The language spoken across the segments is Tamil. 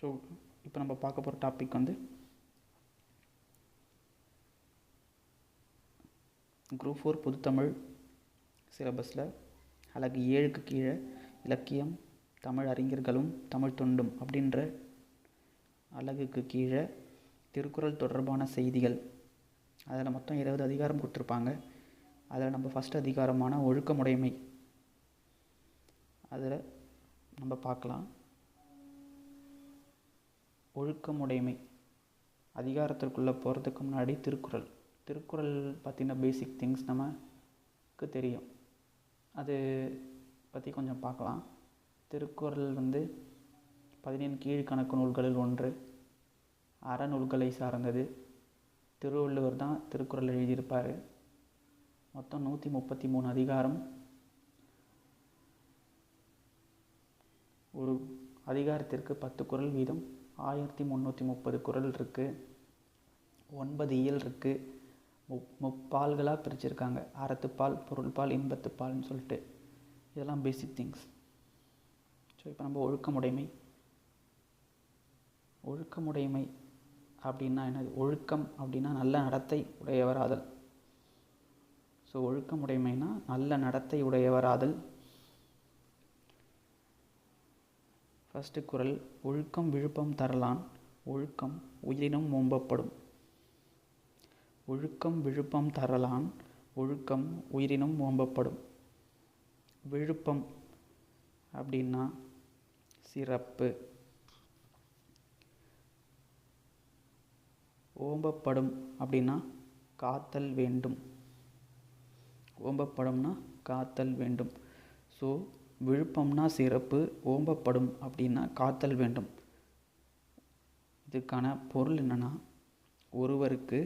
ஸோ இப்போ நம்ம பார்க்க போகிற டாபிக் வந்து குரூப் ஃபோர் பொதுத்தமிழ் சிலபஸில் அழகு ஏழுக்கு கீழே இலக்கியம் தமிழ் அறிஞர்களும் தமிழ் தொண்டும் அப்படின்ற அழகுக்கு கீழே திருக்குறள் தொடர்பான செய்திகள். அதில் மொத்தம் இருபது அதிகாரம் கொடுத்துருப்பாங்க அதில் நம்ம ஃபஸ்ட் அதிகாரமான ஒழுக்கமுடைமை. அதில் நம்ம பார்க்கலாம். ஒழுக்கமுடைமை. அதிகாரத்திற்குள்ளே போகிறதுக்கு முன்னாடி திருக்குறள். திருக்குறள் பற்றின பேசிக் திங்ஸ் நமக்கு தெரியும். அது பற்றி கொஞ்சம் பார்க்கலாம். திருக்குறள் வந்து பதினேழு கீழ்கணக்கு நூல்களில் ஒன்று அறநூல்களை சார்ந்தது. திருவள்ளுவர் தான் திருக்குறள் எழுதியிருப்பார். மொத்தம் நூற்றி முப்பத்தி மூணு அதிகாரம். ஒரு அதிகாரத்திற்கு பத்து குறள் வீதம். ஆயிரத்தி முந்நூற்றி முப்பது குறள் இருக்குது ஒன்பது இயல் இருக்குது முப் முப்பால்களாக பிரிச்சிருக்காங்க. அறத்துப்பால் பொருள்பால் இன்பத்துப்பால்னு சொல்லிட்டு. இதெல்லாம் பேசிக் திங்ஸ் ஸோ இப்போ நம்ம ஒழுக்கமுடைமை. ஒழுக்கமுடைமை அப்படின்னா என்னது? ஒழுக்கம் அப்படின்னா நல்ல நடத்தை உடையவராதல். ஸோ ஒழுக்கமுடைமைனா நல்ல நடத்தை உடையவராதல். ஃபஸ்ட்டு குரல் ஒழுக்கம் விழுப்பம் தரலான் ஒழுக்கம் உயிரினும் ஓம்பப்படும். ஒழுக்கம் விழுப்பம் தரலான் ஒழுக்கம் உயிரினும் ஓம்பப்படும். விழுப்பம் அப்படின்னா சிறப்பு. ஓம்பப்படும் அப்படின்னா காத்தல் வேண்டும். ஓம்பப்படும்னா காத்தல் வேண்டும். ஸோ விழுப்பம்னா சிறப்பு ஓம்பப்படும் அப்படின்னா காத்தல் வேண்டும். இதுக்கான பொருள் என்னென்னா ஒருவருக்கு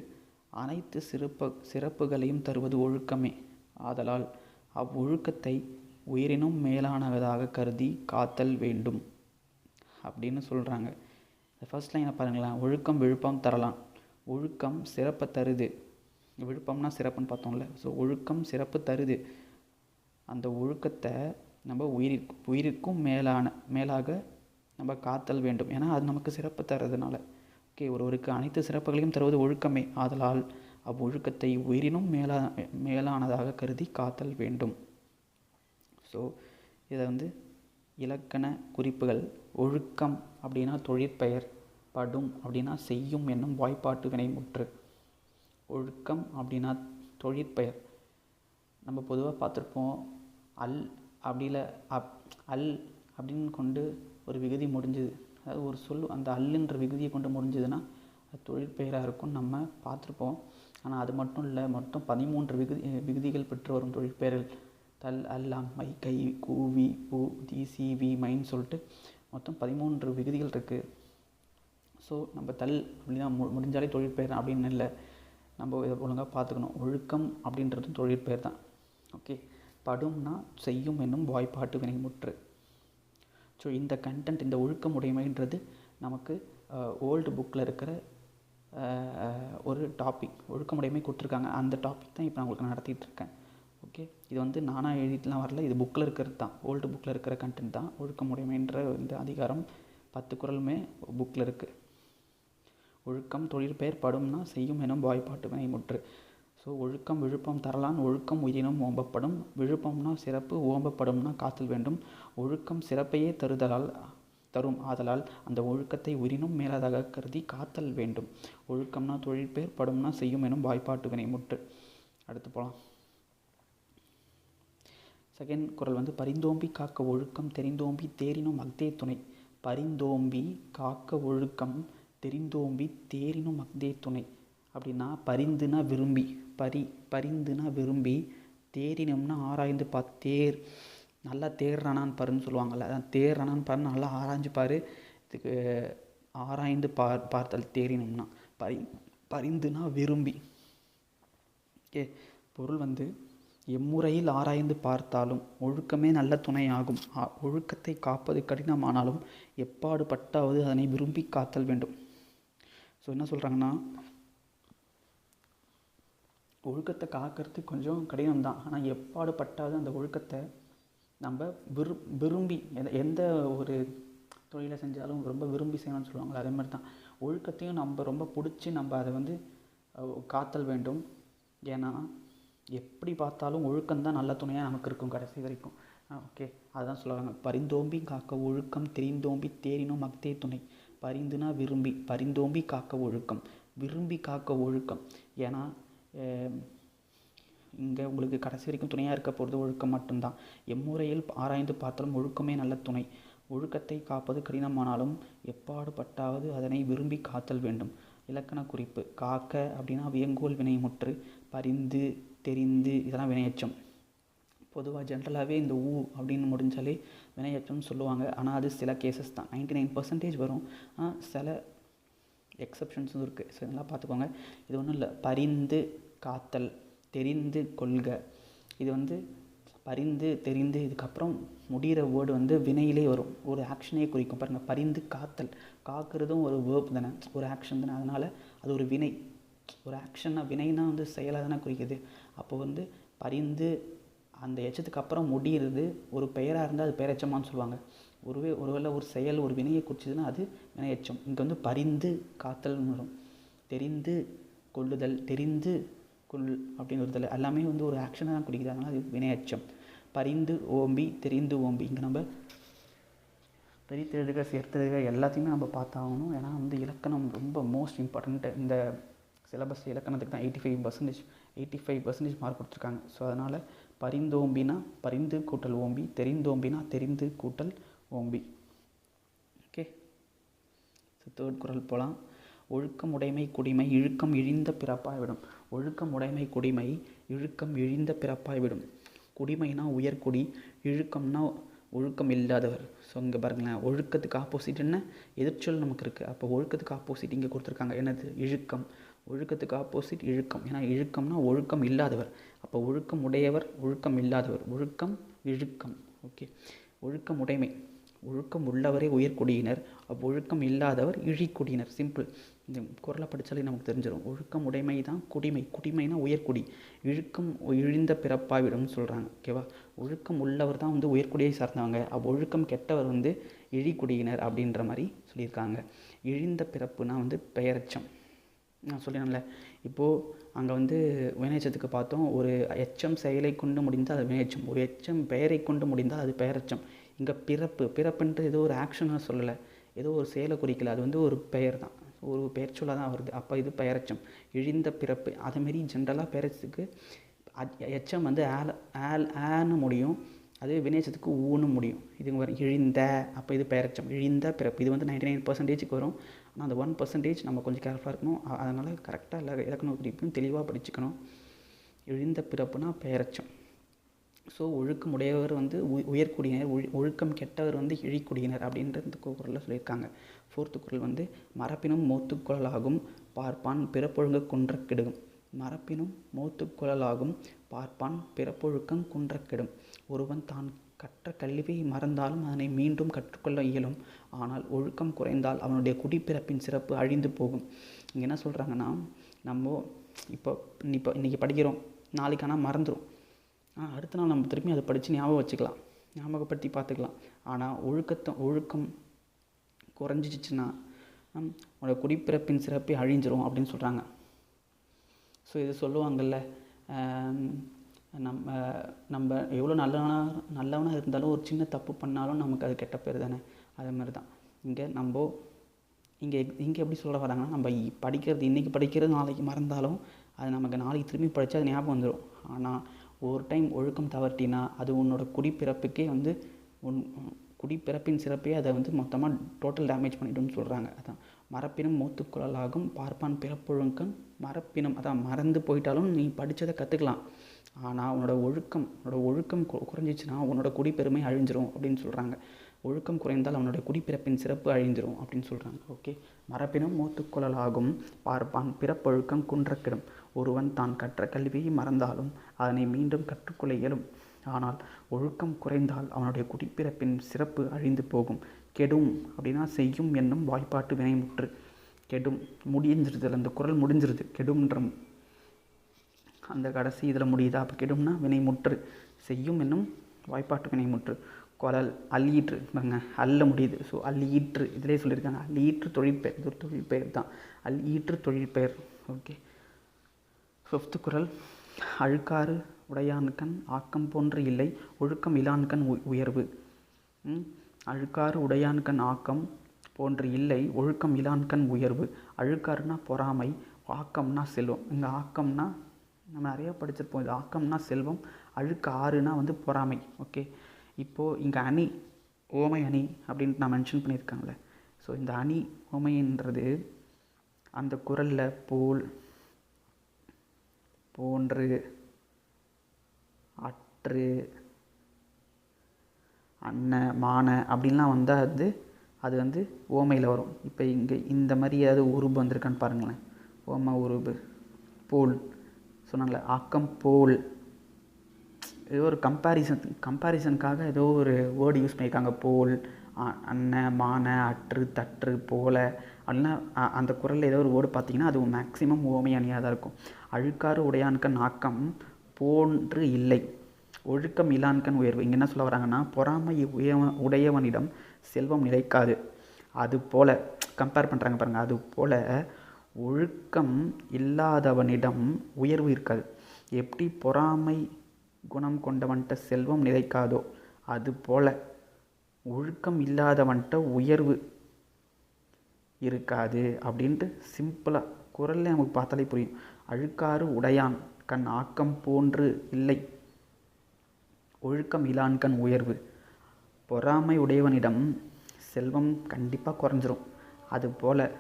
அனைத்து சிறப்பு சிறப்புகளையும் தருவது ஒழுக்கமே. ஆதலால் அவ்வொழுக்கத்தை உயிரினும் மேலானதாக கருதி காத்தல் வேண்டும் அப்படின்னு சொல்கிறாங்க இந்த ஃபஸ்ட் லைனை பாருங்களேன். ஒழுக்கம் விழுப்பம் தரலாம். ஒழுக்கம் சிறப்பை தருது. விழுப்பம்னா சிறப்புன்னு பார்த்தோம்ல. ஸோ ஒழுக்கம் சிறப்பு தருது. அந்த ஒழுக்கத்தை நம்ம உயிரிற்கு உயிருக்கும் மேலான மேலாக நம்ம காத்தல் வேண்டும். ஏன்னா அது நமக்கு சிறப்பு தர்றதுனால. ஓகே ஒருவருக்கு அனைத்து சிறப்புகளையும் தருவது ஒழுக்கமே. ஆதலால் அவ்வொழுக்கத்தை உயிரினும் மேலா மேலானதாக கருதி காத்தல் வேண்டும். ஸோ இதை வந்து இலக்கண குறிப்புகள் ஒழுக்கம் அப்படின்னா தொழிற்பெயர் படும் அப்படின்னா செய்யும் என்னும் வாய்ப்பாட்டு வினைமுற்று ஒழுக்கம் அப்படின்னா தொழிற்பெயர். நம்ம பொதுவாக பார்த்துருப்போம் அல் அப்படில அப் அல் அப்படின்னு கொண்டு ஒரு விகுதி முடிஞ்சுது. அதாவது ஒரு சொல் அந்த அல்லுன்ற விகுதியை கொண்டு முடிஞ்சுதுன்னா அது தொழிற்பெயராக இருக்கும் நம்ம பார்த்துருப்போம். ஆனால் அது மட்டும் இல்லை மொத்தம் பதிமூன்று விகுதி விகுதிகள் பெற்று வரும் தொழிற்பெயர்கள் தல் அல் அம்மை கை கூவி பூ தி சி வி மைன்னு சொல்லிட்டு மொத்தம் பதிமூன்று விகுதிகள் இருக்குது ஸோ நம்ம தல் அப்படின்னா மு முடிஞ்சாலே தொழிற்பெயர் அப்படின்னு இல்லை. நம்ம இதை ஒழுங்காக பார்த்துக்கணும். ஒழுக்கம் அப்படின்றதும் தொழிற்பெயர் தான். ஓகே. படும்னா செய்யும் என்னும் வாய்ப்பாட்டு வினைமுற்று. ஸோ இந்த கண்டென்ட் இந்த ஒழுக்கம் உடைமைன்றது நமக்கு ஓல்டு புக்கில் இருக்கிற ஒரு டாபிக் ஒழுக்கமுடைமை கொடுத்துருக்காங்க. அந்த டாபிக் தான் இப்போ நான் உங்களுக்கு நடத்திட்டு இருக்கேன். ஓகே இது வந்து நானாக எழுதிட்டுலாம் வரல. இது புக்கில் இருக்கிறது தான். ஓல்டு புக்கில் இருக்கிற கண்டென்ட் தான். ஒழுக்கமுடைமைன்ற இந்த அதிகாரம் பத்து குரலுமே புக்கில் இருக்குது ஒழுக்கம் தொழிற்பெயர் படும்னா செய்யும் எனும் வாய்ப்பாட்டு வினைமுற்று. ஸோ ஒழுக்கம் விழுப்பம் தரலான் ஒழுக்கம் உயிரினும் ஓம்பப்படும். விழுப்பம்னா சிறப்பு ஓம்பப்படும்னா காத்தல் வேண்டும். ஒழுக்கம் சிறப்பையே தருதலால் தரும் ஆதலால் அந்த ஒழுக்கத்தை உயிரினும் மேலாதாக கருதி காத்தல் வேண்டும். ஒழுக்கம்னா தொழிற்பேர் படும்னா செய்யும் எனும் வாய்ப்பாட்டு வினைமுற்று அடுத்து போகலாம் செகண்ட் குரல் வந்து பரிந்தோம்பி காக்க ஒழுக்கம் தெரிந்தோம்பி தேரினும் அக்தே துணை. பரிந்தோம்பி காக்க ஒழுக்கம் தெரிந்தோம்பி தேரினும் அக்தே துணை. அப்படின்னா பரிந்துனா விரும்பி பரி பரிந்துனா விரும்பி தேடினோம்னா ஆராய்ந்து பா தேர் நல்லா தேர்றானான்னு பாருன்னு சொல்லுவாங்கள்ல அதான் தேர்றானான்னு பாரு நல்லா ஆராய்ஞ்சு பாரு இதுக்கு ஆராய்ந்து பார் பார்த்தல் தேறினோம்னா பரி பரிந்துனா விரும்பி. ஏ பொருள் வந்து எம்முறையில் ஆராய்ந்து பார்த்தாலும் ஒழுக்கமே நல்ல துணையாகும். ஒழுக்கத்தை காப்பது கடினமானாலும் எப்பாடு பட்டாவது அதனை விரும்பி காத்தல் வேண்டும். ஸோ என்ன சொல்கிறாங்கன்னா ஒழுக்கத்தை காக்கிறது கொஞ்சம் கடினம் தான் ஆனால் எப்பாடு பட்டாவது அந்த ஒழுக்கத்தை நம்ம விரு விரும்பி எந்த எந்த ஒரு தொழிலை செஞ்சாலும் ரொம்ப விரும்பி செய்யணும்னு சொல்லுவாங்கள்ல அதே மாதிரி தான் ஒழுக்கத்தையும் நம்ம ரொம்ப பிடிச்சி நம்ம அதை வந்து காத்தல் வேண்டும். ஏன்னா எப்படி பார்த்தாலும் ஒழுக்கம்தான் நல்ல துணையாக நமக்கு இருக்கும் கடைசி வரைக்கும். ஓகே. அதுதான் சொல்லுவாங்க பரிந்தோம்பி காக்க ஒழுக்கம் தெரிந்தோம்பி தேரினும் மக்தே துணை. பரிந்துனா விரும்பி பரிந்தோம்பி காக்க ஒழுக்கம் விரும்பி காக்க ஒழுக்கம். ஏன்னா இங்கே உங்களுக்கு கடைசி வரைக்கும் துணையாக இருக்க போகிறது ஒழுக்கம் மட்டும்தான். எம்முறையில் ஆராய்ந்து பார்த்தாலும் ஒழுக்கமே நல்ல துணை. ஒழுக்கத்தை காப்பது கடினமானாலும் எப்பாடுபட்டாவது அதனை விரும்பி காத்தல் வேண்டும். இலக்கண குறிப்பு காக்க அப்படின்னா வியங்கோல் வினைமுற்று பரிந்து தெரிந்து இதெல்லாம் வினையச்சம். பொதுவாக ஜென்ரலாகவே இந்த ஊ அப்படின்னு முடிஞ்சாலே வினையச்சம்னு சொல்லுவாங்க. ஆனால் அது சில கேசஸ் தான். நைன்டி நைன் பர்சன்டேஜ் வரும். ஆனால் சில எக்ஸப்ஷன்ஸும் இருக்குது ஸோ இதெல்லாம் பார்த்துக்கோங்க. இது ஒன்றும் இல்லை. பரிந்து காத்தல் தெரிந்து கொள்க. இது வந்து பரிந்து தெரிந்து இதுக்கப்புறம் முடிகிற வேர்டு வந்து வினையிலே வரும். ஒரு ஆக்ஷனே குறிக்கும். பாருங்கள் பரிந்து காத்தல். காக்கிறதும் ஒரு வேர்ப் தானே. ஒரு ஆக்ஷன் தானே. அதனால் அது ஒரு வினை. ஒரு ஆக்ஷன்னா வினைனா வந்து செயலாக தானே குறிக்குது. அப்போ வந்து பரிந்து அந்த எச்சத்துக்கு அப்புறம் முடிகிறது ஒரு பெயராக இருந்தால் அது பெயரெச்சமான்னு சொல்லுவாங்க. ஒருவே ஒருவேளை ஒரு செயல் ஒரு வினையை குறிச்சதுன்னா அது வினையச்சம் இங்கே வந்து பரிந்து காத்தல்னு வரும். தெரிந்து கொள்ளுதல் தெரிந்து கொள் அப்படின்னு வருதல் எல்லாமே வந்து ஒரு ஆக்ஷனை தான் குறிக்குது. அதனால் அது வினையச்சம் பரிந்து ஓம்பி தெரிந்து ஓம்பி. இங்கே நம்ம பிரித்தெழுதுக சேர்த்தெழுதுக எல்லாத்தையுமே நம்ம பார்த்தாகணும். ஏன்னா வந்து இலக்கணம் ரொம்ப மோஸ்ட் இம்பார்ட்டண்ட்டு இந்த சிலபஸ் இலக்கணத்துக்கு தான் eighty five percentage eighty five percentage mark கொடுத்துருக்காங்க. ஸோ அதனால் பரிந்தோம்பினா பரிந்து கூட்டல் ஓம்பி தெரிந்தோம்பினா தெரிந்து கூட்டல் ஓம்பி. ஓகே. ஸோ தேர்ட் குரல் போகலாம் ஒழுக்கம் உடைமை குடிமை இழுக்கம் இழிந்த பிறப்பாய்விடும் ஒழுக்கம் உடைமை குடிமை இழுக்கம் இழிந்த பிறப்பாய்விடும் குடிமைனா உயர்குடி இழுக்கம்னா ஒழுக்கம் இல்லாதவர். ஸோ இங்கே பாருங்களேன். ஒழுக்கத்துக்கு ஆப்போசிட் என்ன? எதிர்ச்சொல் நமக்கு இருக்குது அப்போ ஒழுக்கத்துக்கு ஆப்போசிட் இங்கே கொடுத்துருக்காங்க. என்னது? இழுக்கம். ஒழுக்கத்துக்கு ஆப்போசிட் இழுக்கம். ஏன்னா இழுக்கம்னா ஒழுக்கம் இல்லாதவர். அப்போ ஒழுக்கம் உடையவர் ஒழுக்கம் இல்லாதவர். ஒழுக்கம் இழுக்கம். ஓகே. ஒழுக்கம் உடைமை. ஒழுக்கம் உள்ளவரே உயர்குடியினர் அப்போ ஒழுக்கம் இல்லாதவர் இழிக்குடியினர் சிம்பிள் இந்த குரலை படித்தாலே நமக்கு தெரிஞ்சிடும் ஒழுக்கம் உடைமை தான் குடிமை. குடிமைனா உயர்குடி இழுக்கம் இழிந்த பிறப்பாவிடம்னு சொல்கிறாங்க ஓகேவா ஒழுக்கம் உள்ளவர் தான் வந்து உயர்குடியை சார்ந்தவங்க. அவ்வொழுக்கம் ஒழுக்கம் கெட்டவர் வந்து இழிக்குடியினர் அப்படின்ற மாதிரி சொல்லியிருக்காங்க. இழிந்த பிறப்புனா வந்து பெயரச்சம். நான் சொல்லிடல இப்போது அங்கே வந்து வினையச்சத்துக்கு பார்த்தோம். ஒரு எச்சம் செயலை கொண்டு முடிந்தால் அது வினையச்சம் ஒரு எச்சம் பெயரை கொண்டு முடிந்தால் அது பெயரச்சம். இங்கே பிறப்பு பிறப்புன்ட்டு ஏதோ ஒரு ஆக்ஷனாக சொல்லலை. ஏதோ ஒரு செயலை குறிக்கல. அது வந்து ஒரு பெயர் தான். ஒரு பெயர் சொல்லாக தான் வருது. அப்போ இது பெயரச்சம். இழிந்த பிறப்பு. அதேமாரி ஜென்ரலாக பெயரச்சத்துக்கு எச்சம் வந்து ஆல் ஆல் ஆன்னு முடியும். அதே வினையச்சத்துக்கு ஊன்னு முடியும். இது வரும் இழிந்த. அப்போ இது பெயரச்சம். இழிந்த பிறப்பு. இது வந்து நைன்டி நைன் பர்சன்டேஜுக்கு வரும். ஆனால் அந்த ஒன் பர்சன்டேஜ் நம்ம கொஞ்சம் கேர்ஃபுல்லாக இருக்கணும். அதனால் கரெக்டாக எல்லா இலக்கண குறிப்பும் தெளிவாக படிச்சுக்கணும். இழிந்த பிறப்புனா பெயரச்சம். ஸோ ஒழுக்கம் உடையவர் வந்து உ- உயர்குடியினர் ஒழு ஒழுக்கம் கெட்டவர் வந்து இழிக்குடியினர் அப்படின்ற இந்த குரலில் சொல்லியிருக்காங்க. ஃபோர்த்து குரல் வந்து மரப்பினும் மோத்துக்குழலாகும் பார்ப்பான் பிறப்பொழுங்க குன்ற கெடுகும் மரப்பினும் மோத்துக்குழலாகும் பார்ப்பான் பிறப்பொழுக்கம் குன்ற கெடும் ஒருவன் தான் கற்ற கல்வியை மறந்தாலும் அதனை மீண்டும் கற்றுக்கொள்ள இயலும். ஆனால் ஒழுக்கம் குறைந்தால் அவனுடைய குடிப்பிறப்பின் சிறப்பு அழிந்து போகும். இங்கே என்ன சொல்கிறாங்கன்னா நம்ம இப்போ இப்போ இன்றைக்கி படிக்கிறோம். நாளைக்கு ஆனால் மறந்துடும் அடுத்த நாள் நம்ம திரும்பி அதை படித்து ஞாபகம் வச்சுக்கலாம். ஞாபகப்படுத்தி பார்த்துக்கலாம். ஆனால் ஒழுக்கத்தை ஒழுக்கம் குறைஞ்சிச்சின்னா ஹம், உன்னோட குடிப்பிறப்பின் சிறப்பே அழிஞ்சிரும் அப்படின்னு சொல்கிறாங்க ஸோ இது சொல்லுவாங்கல்ல நம்ம நம்ம எவ்வளோ நல்லவனாக நல்லவனாக இருந்தாலும் ஒரு சின்ன தப்பு பண்ணாலும் நமக்கு அது கெட்ட பேர் தானே? அதே மாதிரி தான் இங்கே நம்ம இங்கே இங்கே எப்படி சொல்ல வராங்கன்னா நம்ம படிக்கிறது இன்றைக்கி படிக்கிறது நாளைக்கு மறந்தாலும் அது நமக்கு நாளைக்கு திரும்பி படித்தா அது ஞாபகம் வந்துடும் ஆனால் ஒரு டைம் ஒழுக்கம் தவறிட்டினா அது உன்னோட குடிப்பிறப்புக்கே வந்து உன் குடிப்பிறப்பின் சிறப்பே அதை வந்து மொத்தமாக டோட்டல் டேமேஜ் பண்ணிடும்னு சொல்கிறாங்க அதான். மரப்பினம் மூத்துக்குழலாகும். பார்ப்பான் பிறப்பொழுக்கம் மரப்பினம் அதான் மறந்து போயிட்டாலும் நீ படித்ததை கற்றுக்கலாம் ஆனால் உன்னோட ஒழுக்கம் உன்னோட ஒழுக்கம் குறைஞ்சிச்சுன்னா உன்னோட குடிப்பெருமை அழிஞ்சிரும் அப்படின்னு சொல்கிறாங்க ஒழுக்கம் குறைந்தால் அவனுடைய குடிப்பிறப்பின் சிறப்பு அழிஞ்சிரும் அப்படின்னு சொல்கிறாங்க ஓகே மரப்பினம் மூத்துக்குழலாகும் பார்ப்பான் பிறப்பொழுக்கம் குன்றக்கிடும். ஒருவன் தான் கற்ற கல்வியை மறந்தாலும் அதனை மீண்டும் கற்றுக்கொள்ள இயலும். ஆனால் ஒழுக்கம் குறைந்தால் அவனுடைய குடிப்பிறப்பின் சிறப்பு அழிந்து போகும். கெடும் அப்படின்னா செய்யும் என்னும் வாய்ப்பாட்டு வினைமுற்று. கெடும் முடிஞ்சிருது அந்த குரல் முடிஞ்சிருது. கெடும்ன்ற அந்த கடைசி இதில் முடியுதா? அப்போ கெடும்னா வினைமுற்று. செய்யும் என்னும் வாய்ப்பாட்டு வினைமுற்று. குழல் அல்லீற்று பாருங்க அல்ல முடியுது. ஸோ அல்லீற்று இதிலே சொல்லியிருக்காங்க அல்லீற்று தொழிற்பெயர். இது ஒரு தொழிற்பெயர் தான். அல்லீற்று தொழிற்பெயர். ஓகே ஃபிஃப்த்து குரல் அழுக்காறு உடையான்கண் ஆக்கம் போன்று இல்லை ஒழுக்கம் இலான்கண் உ- உயர்வு. அழுக்காறு உடையான்கண் ஆக்கம் போன்று இல்லை ஒழுக்கம் இலான்கண் உயர்வு. அழுக்காறுனா பொறாமை ஆக்கம்னா செல்வம். இங்கே ஆக்கம்னா நம்ம நிறையா படிச்சிருப்போம். இது ஆக்கம்னா செல்வம் அழுக்கு ஆறுனா வந்து பொறாமை ஓகே இப்போது இங்கே அணி ஓமை அணி அப்படின்ட்டு நான் மென்ஷன் பண்ணியிருக்காங்களே ஸோ இந்த அணி ஓமைன்றது அந்த குரலில் போல் போன்று அற்று அன்ன மான அப்படின்லாம் வந்தால் அது அது வந்து ஓமையில் வரும். இப்போ இங்கே இந்த மாதிரி ஏதாவது உருபு வந்திருக்கான்னு பாருங்களேன். ஓம உருபு போல். சொன்னாங்களே ஆக்கம் போல். ஏதோ ஒரு கம்பேரிசன் கம்பேரிசனுக்காக ஏதோ ஒரு வேர்டு யூஸ் பண்ணியிருக்காங்க போல். அ- அன்ன மான அற்று தற்று போல. அப்படின்னா அந்த குரலில் ஏதோ ஒரு வேர்டு பார்த்தீங்கன்னா அது மேக்ஸிமம் ஓமை அணியாக தான் இருக்கும். அழுக்காறு உடையான்கண் ஆக்கம் போன்று இல்லை. ஒழுக்கம் இலான்கண் உயர்வு. இங்கே என்ன சொல்ல வராங்கன்னா பொறாமை உய உடையவனிடம் செல்வம் நிலைக்காது. அது போல். கம்பேர் பண்ணுறாங்க பாருங்கள் அது போல். ஒழுக்கம் இல்லாதவனிடம் உயர்வு இருக்காது எப்படி பொறாமை குணம் கொண்டவன்கிட்ட செல்வம் நிலைக்காதோ அது போல் ஒழுக்கம் இல்லாதவன்கிட்ட உயர்வு இருக்காது அப்படின்ட்டு சிம்பிளாக குரல்ல நமக்கு பார்த்தாலே புரியும். அழுக்காறு உடையான் கண் ஆக்கம் போன்று இல்லை. ஒழுக்கம் இலான்கண் உயர்வு. பொறாமை உடையவனிடம் செல்வம் கண்டிப்பாக குறைஞ்சிரும். அதுபோல்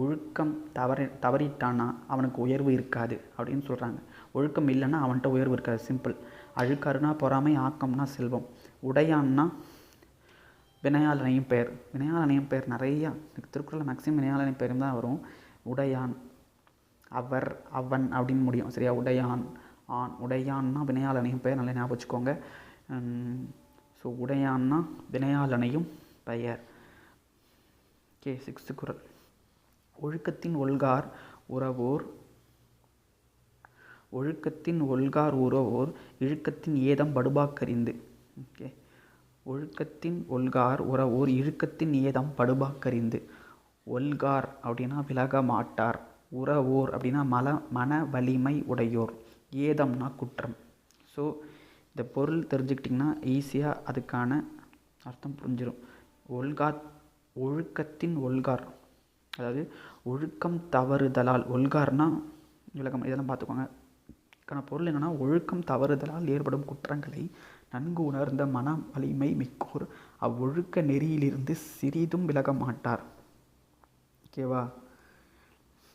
ஒழுக்கம் தவறி தவறிட்டான்னா அவனுக்கு உயர்வு இருக்காது அப்படின்னு சொல்கிறாங்க ஒழுக்கம் இல்லைன்னா அவன்கிட்ட உயர்வு இருக்காது. சிம்பிள் அழுக்காருனா பொறாமை ஆக்கம்னா செல்வம். உடையான்னா வினையாளனையும் பெயர். வினையாளனையும் பெயர் நிறையா. திருக்குறள் மேக்ஸிமம் வினையாளனை பெயரும் தான் வரும். உடையான் அவர் அவன் அப்படின்னு முடியும். சரியா? உடையான் ஆண். உடையான்னா வினையாளனையும் பெயர் நல்லா ஞாபகம் வச்சுக்கோங்க. ஸோ உடையான்னா வினையாளனையும் பெயர். ஓகே சிக்ஸ்த்து குரல். ஒழுக்கத்தின் ஒல்கார் உறவோர் ஒழுக்கத்தின் ஒல்கார் உறவோர் இழுக்கத்தின் ஏதம் படுபாக்கறிந்து. ஓகே. ஒழுக்கத்தின் ஒல்கார் உறவோர் இழுக்கத்தின் ஏதம் படுபாக்கறிந்து. ஒல்கார் அப்படின்னா விலக மாட்டார். உறவோர் அப்படின்னா மல மன வலிமை உடையோர். ஏதம்னா குற்றம். ஸோ இந்த பொருள் தெரிஞ்சுக்கிட்டிங்கன்னா ஈஸியாக அதுக்கான அர்த்தம் புரிஞ்சிடும் ஒல்கார் ஒழுக்கத்தின் ஒல்கார் அதாவது ஒழுக்கம் தவறுதலால் ஒல்கார்னா விளக்கம் இதெல்லாம் பார்த்துக்கோங்க. இதுக்கான பொருள் என்னென்னா ஒழுக்கம் தவறுதலால் ஏற்படும் குற்றங்களை நன்கு உணர்ந்த மன வலிமை மிக்கோர். அவ்வொழுக்க நெறியிலிருந்து சிறிதும் விலக மாட்டார். ஓகேவா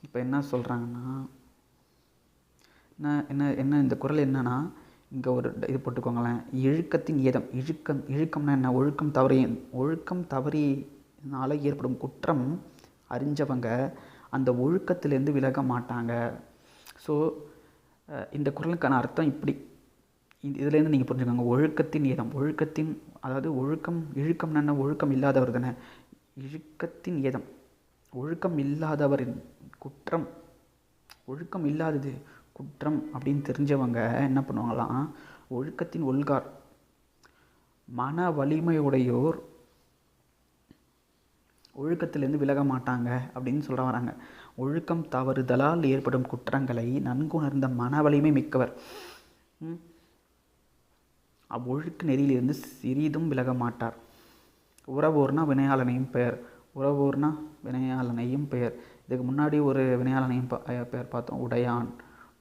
இப்போ என்ன சொல்கிறாங்கன்னா என்ன என்ன என்ன இந்த குறள் என்னென்னா இங்கே ஒரு இது போட்டுக்கோங்களேன். இழுக்கத்தின் ஏதம் இழுக்கம் இழுக்கம்னா என்ன? ஒழுக்கம் தவறி ஒழுக்கம் தவறினால ஏற்படும் குற்றம் அறிஞ்சவங்க அந்த ஒழுக்கத்திலேருந்து விலக மாட்டாங்க. ஸோ இந்த குரலுக்கான அர்த்தம் இப்படி. இதுலேருந்து நீங்கள் புரிஞ்சுக்கோங்க. ஒழுக்கத்தின் ஏதம். ஒழுக்கத்தின் அதாவது ஒழுக்கம் இழுக்கம்னா என்ன? ஒழுக்கம் இல்லாதவர் தானே. இழுக்கத்தின் ஏதம். ஒழுக்கம் இல்லாதவரின் குற்றம். ஒழுக்கம் இல்லாதது குற்றம் அப்படின்னு தெரிஞ்சவங்க என்ன பண்ணுவாங்களாம்? ஒழுக்கத்தின் ஒல்கார். மன வலிமையுடையோர் ஒழுக்கத்திலேருந்து விலக மாட்டாங்க அப்படின்னு சொல்ல வராங்க. ஒழுக்கம் தவறுதலால் ஏற்படும் குற்றங்களை நன்குணர்ந்த மன வலிமை மிக்கவர் அவ்வொழுக்க நெறியிலிருந்து சிறிதும் விலக மாட்டார். உறவோர்னா வினையாளனையும் பெயர். உறவோர்னா வினையாளனையும் பெயர். இதுக்கு முன்னாடி ஒரு வினையாளனையும் ப- பெயர் பார்த்தோம். உடையான்.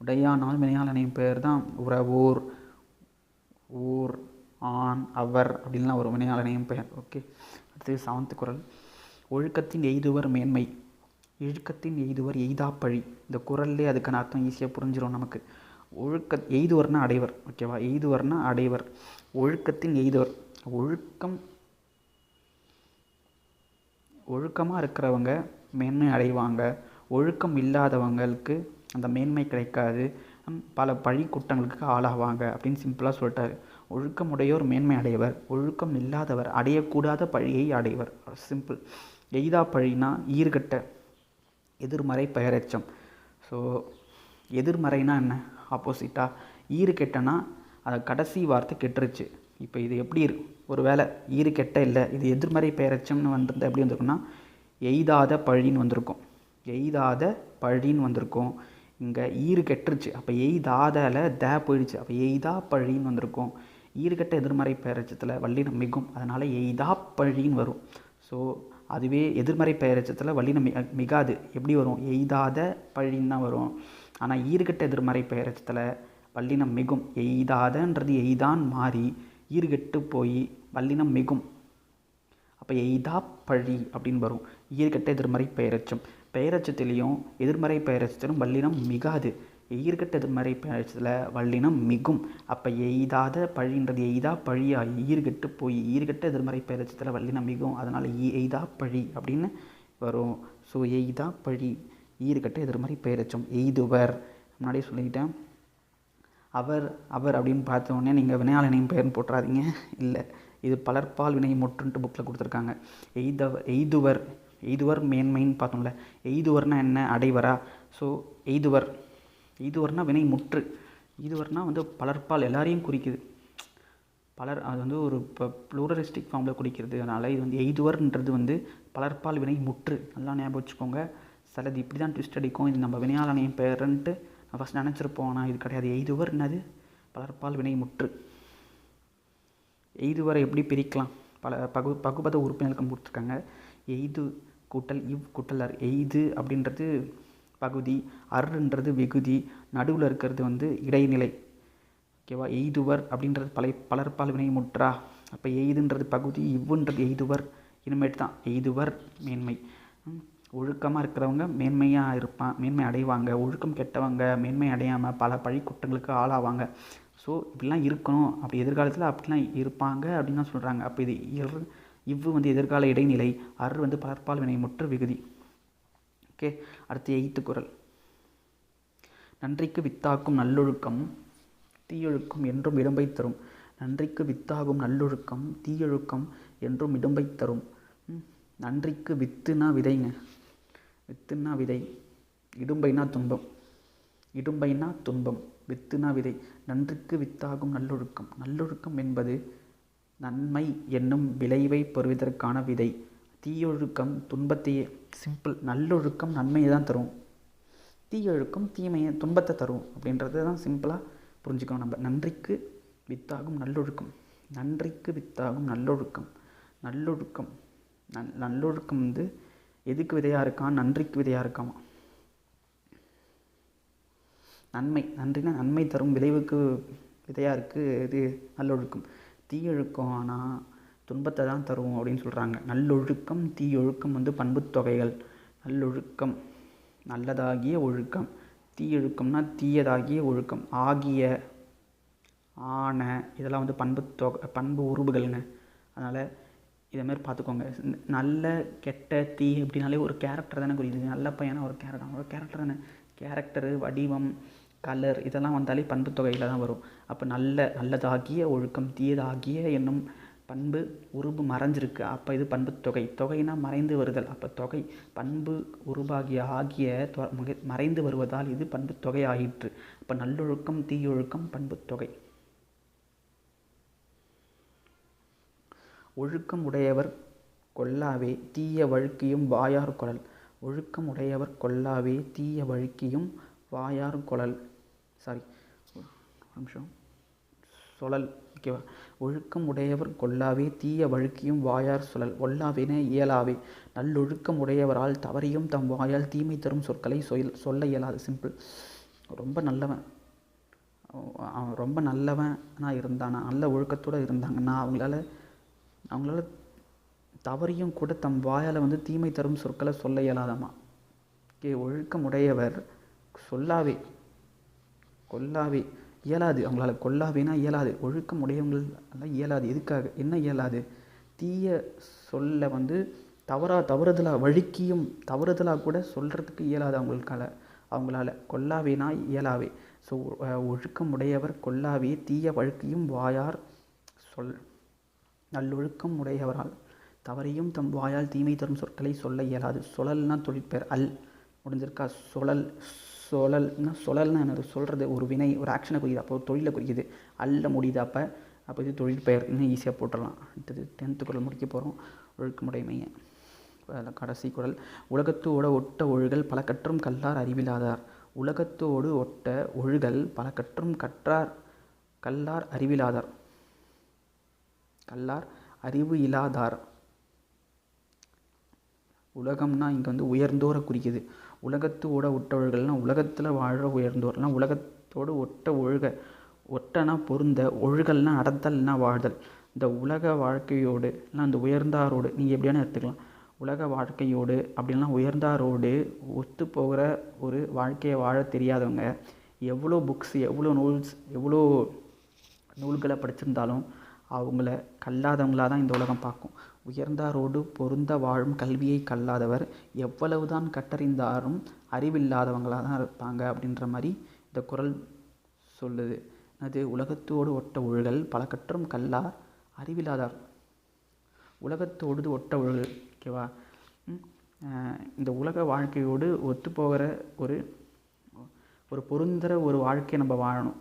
உடையானால் வினையாளனையும் பெயர் தான் உறவோர். ஊர் ஆண் அவர் அப்படின்லாம் ஒரு வினையாளனையும் பெயர். ஓகே. அடுத்து செவன்த் குரல். ஒழுக்கத்தின் எய்துவர் மேன்மை. இழுக்கத்தின் எய்துவர் எய்தாப்பழி. இந்த குரல்லே அதுக்கான அர்த்தம் ஈஸியாக புரிஞ்சிடும் நமக்கு. ஒழுக்க எய்துவர்னா அடைவர் ஓகேவா எய்துவர்னா அடைவர். ஒழுக்கத்தின் எய்துவர். ஒழுக்கம் ஒழுக்கமாக இருக்கிறவங்க மேன்மை அடைவாங்க. ஒழுக்கம் இல்லாதவங்களுக்கு அந்த மேன்மை கிடைக்காது. பல பழி குற்றங்களுக்கு ஆளாவாங்க அப்படின்னு சிம்பிளாக சொல்லிட்டாரு. ஒழுக்கமுடையோர் மேன்மை அடைவர். ஒழுக்கம் இல்லாதவர் அடையக்கூடாத பழியை அடைவர். சிம்பிள் எய்தா பழினா ஈர்கட்ட எதிர்மறை பெயரெச்சம் ஸோ எதிர்மறைனா என்ன? ஆப்போசிட்டாக ஈறு கெட்டனா அதை கடைசி வார்த்தை கெட்டுருச்சு. இப்போ இது எப்படி இருக்கு ஒரு வேளை ஈறு கெட்ட இல்லை இது எதிர்மறை பெயரச்சம்னு வந்திருந்தால் எப்படி வந்திருக்குன்னா எய்தாத பழின்னு வந்திருக்கும். எய்தாத பழின்னு வந்திருக்கும். இங்கே ஈறு கெட்டுருச்சு அப்போ எய்தாதால த போயிடுச்சு. அப்போ எய்தா பழின்னு வந்திருக்கும். ஈறுகெட்ட எதிர்மறை பெயரச்சத்தில் வல்லினம் மிகும் அதனால் எய்தா பழின்னு வரும். ஸோ அதுவே எதிர்மறை பெயரச்சத்தில் வல்லினம் மிக மிகாது. எப்படி வரும்? எய்தாத பழின்னு தான் வரும். ஆனால் ஈர்கட்ட எதிர்மறை பெயரச்சத்தில் வல்லினம் மிகும். எய்தாதன்றது எய்தான் மாறி ஈர்கட்டு போய் வல்லினம் மிகும். அப்போ எய்தா பழி அப்படின்னு வரும். ஈர்கட்ட எதிர்மறை பெயரச்சம். பெயரச்சத்திலையும் எதிர்மறை பெயரச்சத்திலும் வல்லினம் மிகாது. எயிர்கட்டது எதிர்மறை பெயரச்சத்தில் வல்லினம் மிகும். அப்போ எய்தாத பழின்றது எய்தா பழியா? ஈர்கட்டு போய் ஈர்கட்ட எதிர்மறை பெயரச்சத்தில் வல்லினம் மிகும். அதனால் எய்தா பழி அப்படின்னு வரும். ஸோ எய்தா பழி ஈர்கட்ட எதிர்மறை பெயரச்சம் எய்துவர். முன்னாடியே சொல்லிக்கிட்டேன் அவர் அவர் அப்படின்னு பார்த்தோடனே நீங்கள் வினையாளனையும் பெயர்னு போட்டுறாதீங்க இல்லை இது பலர்பால் வினை முற்றுன்ட்டு புக்கில் கொடுத்துருக்காங்க. எய்தவர் எய்துவர் எய்துவர் மேன்மைன்னு பார்த்தோம்ல. எய்துவர்னால் என்ன? அடைவரா? ஸோ எய்துவர் எய்துவர்னா வினை முற்று. எய்துவர்னா வந்து பலர்பால் எல்லாரையும் குறிக்குது. பலர் அது வந்து ஒரு இப்போ ப்ளூரலிஸ்டிக் ஃபார்மில் குறிக்கிறது. அதனால் இது வந்து எய்துவர்ன்றது வந்து பலர்பால் வினை முற்று. நல்லா ஞாபகம் வச்சுக்கோங்க. சிலது இப்படி தான் ட்விஸ்ட் அடிக்கும். இது நம்ம வினையாளனையும் பேருன்ட்டு நான் ஃபஸ்ட் நினச்சிருப்போம். ஆனால் இது கிடையாது. எய்துவர் என்னது? பலர்பால் வினை முற்று. எய்துவரை எப்படி பிரிக்கலாம்? பல பகு பகுபத உறுப்பினர்களுக்கு கொடுத்துருக்காங்க. எய்து கூட்டல் இவ் கூட்டல் அர் எய்து அப்படின்றது பகுதி அருன்றது வெகுதி நடுவில் இருக்கிறது வந்து இடைநிலை. ஓகேவா? எய்துவர் அப்படின்றது பல பலர்பால் வினை முற்றா. அப்போ எய்துன்றது பகுதி இவ்வுன்றது எய்துவர். இனிமேட்டு தான். எய்துவர் மேன்மை. ஒழுக்கமாக இருக்கிறவங்க மேன்மையாக இருப்பான் மேன்மை அடைவாங்க. ஒழுக்கம் கெட்டவங்க மேன்மை அடையாமல் பல பழி குற்றங்களுக்கு ஆளாவாங்க. ஸோ இப்படிலாம் இருக்கணும். அப்படி எதிர்காலத்தில் அப்படிலாம் இருப்பாங்க அப்படின்னு தான் சொல்கிறாங்க அப்போ இது இவ் இவ்வு வந்து எதிர்கால இடைநிலை. அர் வந்து பலர்பால் வினைமுற்று விகுதி. ஓகே அடுத்து எய்த்து குரல் நன்றிக்கு வித்தாக்கும் நல்லொழுக்கம் தீயொழுக்கம் என்றும் இடம்பை தரும். நன்றிக்கு வித்தாகும் நல்லொழுக்கம் தீயொழுக்கம் என்றும் இடம்பை தரும். நன்றிக்கு வித்துனா விதைங்க. வித்துனா விதை இடும்பைனா துன்பம். இடும்பைனா துன்பம் வித்துனா விதை. நன்றிக்கு வித்தாகும் நல்லொழுக்கம். நல்லொழுக்கம் என்பது நன்மை என்னும் விளைவை பெறுவதற்கான விதை. தீயொழுக்கம் துன்பத்தையே சிம்பிள் நல்லொழுக்கம் நன்மையை தான் தரும். தீயொழுக்கம் தீமையை துன்பத்தை தரும் அப்படின்றத தான் சிம்பிளாக புரிஞ்சுக்கணும் நம்ம. நன்றிக்கு வித்தாகும் நல்லொழுக்கம். நன்றிக்கு வித்தாகும் நல்லொழுக்கம். நல்லொழுக்கம் நல் நல்லொழுக்கம் வந்து எதுக்கு விதையாக இருக்கான்? நன்றிக்கு விதையாக இருக்காமா? நன்மை நன்றினா நன்மை தரும் விளைவுக்கு விதையாக இருக்குது இது நல்லொழுக்கம். தீயொழுக்கம் ஆனால் துன்பத்தை தான் தரும் அப்படின்னு சொல்கிறாங்க நல்லொழுக்கம் தீயொழுக்கம் வந்து பண்புத் தொகைகள். நல்லொழுக்கம் நல்லதாகிய ஒழுக்கம். தீயொழுக்கம்னா தீயதாகிய ஒழுக்கம். ஆகிய ஆன இதெல்லாம் வந்து பண்பு தொகை பண்பு உருவுகள்ங்க அதனால் இதேமாரி பார்த்துக்கோங்க. நல்ல கெட்ட தீ அப்படின்னாலே ஒரு கேரக்டர் தானே குறியுது நல்ல பையனா ஒரு கேரக்டர் ஒரு கேரக்டர் தானே. கேரக்டரு வடிவம் கலர் இதெல்லாம் வந்தாலே பண்பு தொகையில் தான் வரும். அப்போ நல்ல நல்லதாகிய ஒழுக்கம் தீயதாகிய என்னும் பண்பு உருபு மறைஞ்சிருக்கு. அப்போ இது பண்பு தொகை. தொகைனா மறைந்து வருதல். அப்போ தொகை பண்பு உருவாகிய ஆகிய மறைந்து வருவதால் இது பண்பு தொகை ஆயிற்று. அப்போ நல்லொழுக்கம் தீயொழுக்கம் பண்பு தொகை. ஒழுக்கம் உடையவர் கொல்லாவே தீய வழுக்கியும் வாயார் குழல். ஒழுக்கம் உடையவர் கொல்லாவே தீய வழுக்கியும் வாயார் குழல். சாரி ஒரு நிமிஷம். சுழல் ஓகேவா? ஒழுக்கம் உடையவர் கொல்லாவே தீய வழுக்கியும் வாயார் சுழல். ஒல்லாவின இயலாவே. நல்லொழுக்கம் உடையவரால் தவறியும் தம் வாயால் தீமை தரும் சொற்களை சொல் சொல்ல இயலாது. சிம்பிள் ரொம்ப நல்லவன். அவன் ரொம்ப நல்லவனாக இருந்தானா? நல்ல ஒழுக்கத்தோடு இருந்தாங்கன்னா அவங்களால அவங்களால தவறியும் கூட தம் வாயால் வந்து தீமை தரும் சொற்களை சொல்ல இயலாதாமா ஓகே ஒழுக்கம் உடையவர் சொல்லாவே கொல்லாவே. இயலாது. அவங்களால கொல்லாவேனா இயலாது. ஒழுக்கம் உடையவங்களெல்லாம் இயலாது. எதுக்காக? என்ன இயலாது? தீய சொல்ல வந்து தவறாக தவறுதலாக வழுக்கியும் தவறுதலாக கூட சொல்கிறதுக்கு இயலாது அவங்களுக்கால. அவங்களால கொல்லாவேனா இயலாவே ஸோ ஒழுக்கம் உடையவர் கொல்லாவே தீய வழுக்கியும் வாயார் சொல் நல்லொழுக்கம் உடையவரால் தவறையும் தம் வாயால் தீமை தரும் சொற்களை சொல்ல இயலாது. சுழல்னா தொழிற்பெயர். அல் முடிஞ்சிருக்கா? சுழல் சுழல்னா சுழல்னா என்னது? சொல்கிறது ஒரு வினை ஒரு ஆக்ஷனை குறிக்குது. அப்போ தொழிலை குறிக்குது. அல்ல முடியுது அப்போ. அப்போ இது தொழில் பெயர்னு ஈஸியாக போட்டுடலாம். அடுத்தது டென்த்து குரல் முடிக்க போகிறோம் ஒழுக்கமுடைமையை அதில் கடைசி குரல். உலகத்தோட ஒட்ட ஒழுகல் பல கற்றும் கல்லார் அறிவிலாதார். உலகத்தோடு ஒட்ட ஒழுகல் பல கற்றும் கற்றார் கல்லார் அறிவிலாதார். கல்லார் அறிவு இல்லாதார் உலகம்னா இங்கே வந்து உயர்ந்தோரை குறிக்குது. உலகத்தோட ஒட்ட ஒழுகல்னா உலகத்தில் வாழ உயர்ந்தோர்லாம் உலகத்தோடு ஒட்ட ஒழுக ஒட்டனா பொருந்த ஒழுகல்னா அடத்தல்னா வாழ்தல். இந்த உலக வாழ்க்கையோடு இல்லை அந்த உயர்ந்தாரோடு நீங்கள் எப்படியான எடுத்துக்கலாம். உலக வாழ்க்கையோடு அப்படின்லாம் உயர்ந்தாரோடு ஒத்து போகிற ஒரு வாழ்க்கையை வாழ தெரியாதவங்க எவ்வளோ புக்ஸ் எவ்வளோ நூல்ஸ் எவ்வளோ நூல்களை படிச்சிருந்தாலும் அவங்கள கல்லாதவங்களாக தான் இந்த உலகம் பார்க்கும். உயர்ந்தாரோடு பொருந்த வாழும் கல்வியை கல்லாதவர் எவ்வளவுதான் கற்றறிந்தாலும் அறிவில்லாதவங்களாக தான் இருப்பாங்க அப்படின்ற மாதிரி இந்த குரல் சொல்லுது. அது உலகத்தோடு ஒட்ட ஒழுகல் பல கற்றும் கல்லார் அறிவில்லாதார். உலகத்தோடு ஒட்ட ஒழுகல் ஓகேவா இந்த உலக வாழ்க்கையோடு ஒத்து போகிற ஒரு ஒரு பொருந்துகிற ஒரு வாழ்க்கையை நம்ம வாழணும்.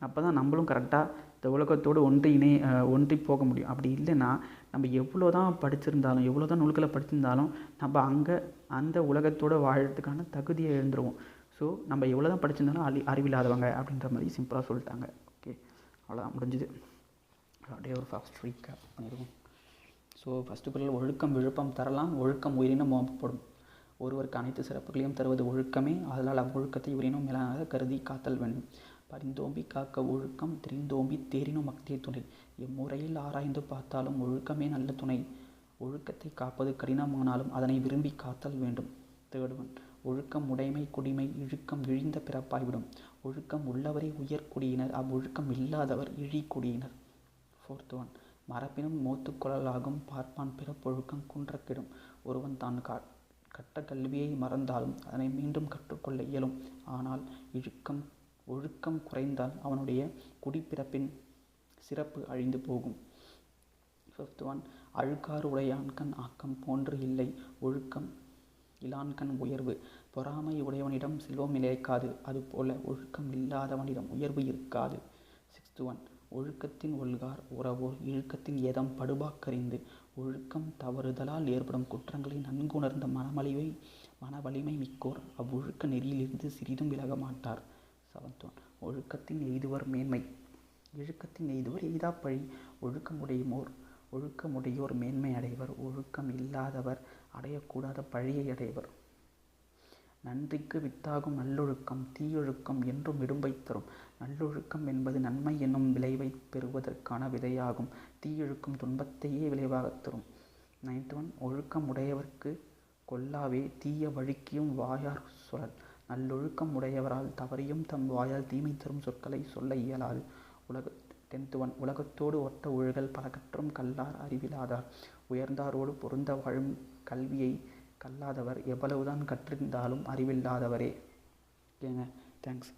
அப்போ தான் நம்மளும் கரெக்டாக இந்த உலகத்தோடு ஒன்றி இணை ஒன்றி போக முடியும். அப்படி இல்லைன்னா நம்ம எவ்வளோ தான் படிச்சிருந்தாலும் எவ்வளோ தான் நூல்களை படிச்சிருந்தாலும் நம்ம அங்கே அந்த உலகத்தோடு வாழறதுக்கான தகுதியை எழுந்துருவோம் ஸோ நம்ம எவ்வளோ தான் படிச்சிருந்தாலும் அறி அறிவில்லாதவங்க அப்படின்ற மாதிரி சிம்பிளாக சொல்லிட்டாங்க. ஓகே அவ்வளோதான் முடிஞ்சுது. அப்படியே ஒரு ஃபாஸ்ட் ரீக்கேப் பண்ணிடுவோம். ஸோ ஃபஸ்ட்டு குரல் ஒழுக்கம் விழுப்பம் தரலாம். ஒழுக்கம் உயிரினம் மோப்பப்படும் ஒருவருக்கு அனைத்து சிறப்புகளையும் தருவது ஒழுக்கமே. அதனால் அவ்வொழுக்கத்தை உயிரினம் மேலாக கருதி காத்தல் வேண்டும். பரிந்தோம்பி காக்க ஒழுக்கம் தெரிந்தோம்பி தேரினும் மக்திய துணை. இம்முறையில் ஆராய்ந்து பார்த்தாலும் ஒழுக்கமே நல்ல துணை. ஒழுக்கத்தை காப்பது கடினமானாலும் அதனை விரும்பி காத்தல் வேண்டும். தேடுவன் ஒழுக்கம் உடைமை குடிமை இழுக்கம் இழிந்த பிறப்பாய்விடும். ஒழுக்கம் உள்ளவரை உயர்குடியினர் அவ்வொழுக்கம் இல்லாதவர் இழிக்குடியினர் ஃபோர்த் ஒன் மரபினும் மூத்துக்குழலாகும் பார்ப்பான் பிறப்பொழுக்கம் குன்றக்கிடும். ஒருவன் தான் கா கட்ட கல்வியை மறந்தாலும் அதனை மீண்டும் கற்றுக்கொள்ள இயலும். ஆனால் இழுக்கம் ஒழுக்கம் குறைந்தால் அவனுடைய குடிப்பிறப்பின் சிறப்பு அழிந்து போகும். ஃபிஃப்த் ஒன் அழுக்காறு உடையான்கண் ஆக்கம் போன்று இல்லை. ஒழுக்கம் இலான்கண் உயர்வு. பொறாமை உடையவனிடம் செல்வம் நிலைக்காது. அதுபோல ஒழுக்கம் இல்லாதவனிடம் உயர்வு இருக்காது. சிக்ஸ்த் ஒன் ஒழுக்கத்தின் ஒல்கார் உறவோர் இழுக்கத்தின் ஏதம் படுபாக்கறிந்து. ஒழுக்கம் தவறுதலால் ஏற்படும் குற்றங்களை நன்குணர்ந்த மனமலிவை மன வலிமை மிக்கோர். அவ்வொழுக்க நெறியிலிருந்து சிறிதும் விலக மாட்டார் செவன்த் ஒன் ஒழுக்கத்தின் எய்துவர் மேன்மை. இழுக்கத்தின் எய்துவர் எய்தாப்பழி ஒழுக்கமுடையோர் ஒழுக்கமுடையோர் மேன்மை அடைவர். ஒழுக்கம் இல்லாதவர் அடையக்கூடாத பழியை அடைவர். நன்றிக்கு வித்தாகும் நல்லொழுக்கம் தீயொழுக்கம் என்றும் இடும்பை தரும். நல்லொழுக்கம் என்பது நன்மை என்னும் விளைவை பெறுவதற்கான விதையாகும். தீயொழுக்கம் துன்பத்தையே விளைவாகத் தரும். நைன்த் ஒன் ஒழுக்கம் உடையவர்க்கு கொல்லாவே தீய வழுக்கியும் வாயார் சுழல். நல்லொழுக்கம் உடையவரால் தவறியும் தம் வாயால் தீமை தரும் சொற்களை சொல்ல இயலாது. உலக டென்த் உலகத்தோடு ஒட்ட ஒழுகல் பல கற்றும் கல்லார் அறிவிலாதார். உயர்ந்தாரோடு பொருந்த வாழும் கல்வியை கல்லாதவர் எவ்வளவுதான் கற்றிருந்தாலும் அறிவில்லாதவரே. ஏங்க தேங்க்ஸ்